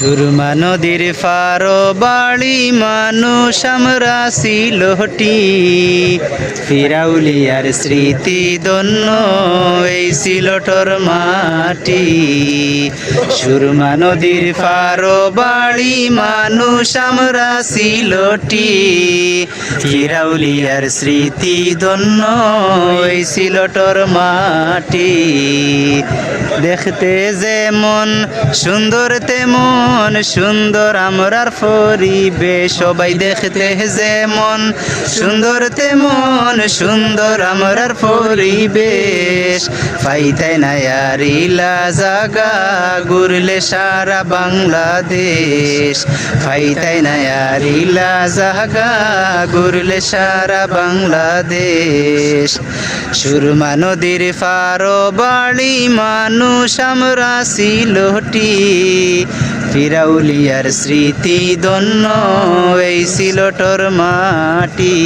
সুরমা নদীর ফারো বাড়ি মানুষ আমরা সিলহটি ফিরাউলিয়ার স্মৃতি দন্য এই সিলটর মাটি। সুরমা নদীর ফারো বাড়ি মানুষ আমরা সিলটি ফিরাউলিয়ার স্মৃতি দন্য এই সিলটর মাটি। দেখতে যেমন সুন্দর, তেমন সুন্দর আমরার পরিবেশ। সবাই দেখতে যেমন সুন্দর, তেমন সুন্দর আমরার পরিবেশ। পাইতাই না ইয়ারিলা জাগা, ঘুরলে সারা বাংলাদেশ। পাইতাই না ইয়ারিলা জাগা, ঘুরলে সারা বাংলাদেশ। সুরমা নদীর ফারো বাড়ি মানুষ আমরা ফিরাউলিয়ার স্মৃতি দন্য এই সিলটর মাটি।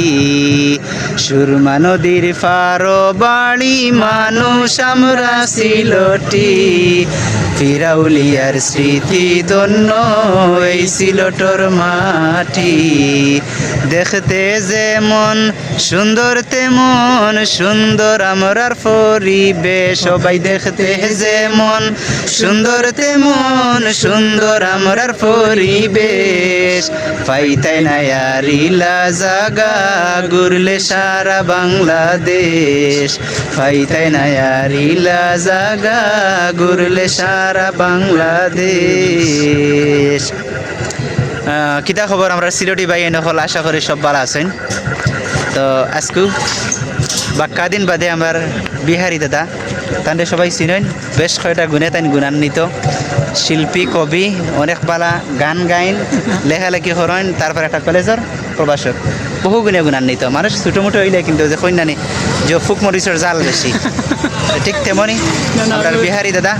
সুরমা নদীর ফারো বাড়ি মানুষ আমরা সিলটি ফিরাউলিয়ার স্মৃতি দন্য, এই সিলটর মাটি। দেখতে যেমন সুন্দর, তেমন সুন্দর আমরার পরিবেশ। সবাই দেখতে যেমন সুন্দর, তেমন সুন্দর আমরার পরিবেশ। পাইতাই না জাগা ঘুরলে সারা বাংলাদেশ। পাইতাই না জাগা ঘুরলে সারা বাংলাদেশ। কিতা খবর আমরা সিলেটি বাই হল? আশা করি সব ভালো আছেন। তো আজকু বা কাদিন বাদে আমার বিহারি দাদা। তান্ডে সবাই চিনেন, বেশ কয়টা গুণে তাই গুণান্বিত। শিল্পী, কবি, অনেক বালা গান গাইন, লেখালেখি করেন তারপর একটা কলেজের প্রবাসক বহু গুণে গুণান্বিত। মানুষ ছোটো মোটো হইলে কিন্তু যে কন্যানি যে ফুক মরিচের জাল বেশি ঠিক তেমনি আপনার বিহারি দাদা।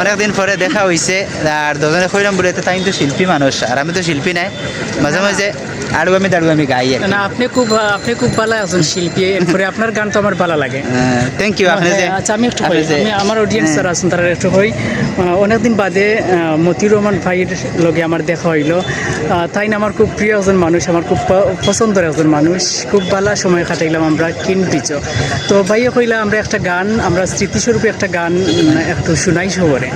অনেকদিন পরে দেখা হয়েছে আর দুজনে কইলাম বলে তাই তো শিল্পী মানুষ আর আমি তো শিল্পী নাই। মাঝে মাঝে আড়ু আমি দাড়ু আমি গাই না আপনি খুব আপনি খুব ভালো আছেন শিল্পী এরপরে আপনার গান তো আমার ভালো লাগে। থ্যাংক ইউ আপনি যে হ্যাঁ, আচ্ছা আমি একটু আমি আমার অডিয়েন্স হ্যাঁ। যারা আছেন তারা একটু কই অনেকদিন বাদে মতিউর রহমান ভাইয়ের লগে আমার দেখা হইল। তাই না আমার খুব প্রিয় একজন মানুষ আমার খুব পছন্দের একজন মানুষ। খুব ভালো সময় কাটাইলাম আমরা কিনপিচ তো ভাইয়া কইলা আমরা একটা গান আমরা স্মৃতিস্বরূপে একটা গান উম, একটু শুনাই সবরে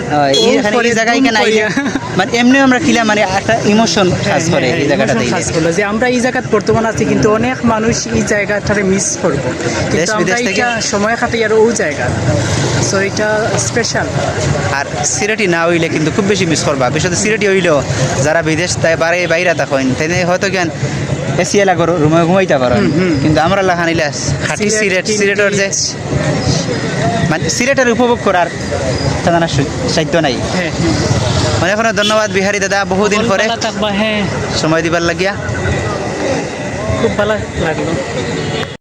হয়, মানে এমনি আমরা খিলা মানে একটা ইমোশন কাজ করে এই জায়গাটাতে কাজ করল যে আমরা এই জায়গাত বর্তমান আছি কিন্তু অনেক মানুষ এই জায়গাটারে মিস করব। কিন্তু আমরা এটা সময় কাটাই আর ও জায়গা। সো এটা স্পেশাল আর সিলেটি না হইলে কিন্তু খুব বেশি মিস করবা। বিশেষত সিলেটি হইলেও যারা বিদেশ তাই বারে বাইরে থাকেন তাই হয়তো কেন এসি এলা করো রুমে ঘুমাইতা করো কিন্তু আমরা লাখান ইলে খাটি সিলেট, সিলেট যে মানে সিলেটের উপভোগ করার তাদের সাধ্য নাই। মানে অনেক অনেক ধন্যবাদ বিহারি দাদা বহুদিন পরে। হ্যাঁ। সময় দিবার লাগিয়া। খুব ভালো লাগল।